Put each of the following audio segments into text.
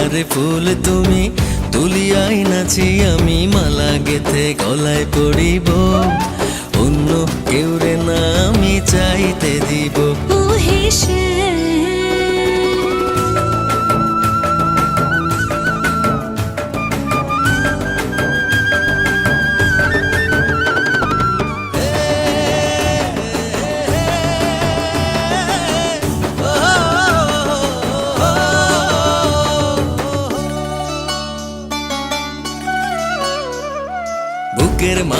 বাগিচার ফুল তুমি তুলিয়াই নাচি আমি মালা গেথে গলায় পড়িব। অন্য কেউ রে না আমি চাইতে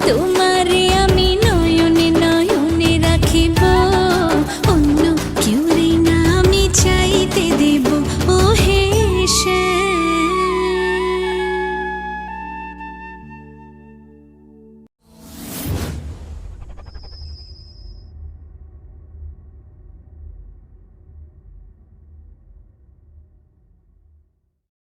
তোমারে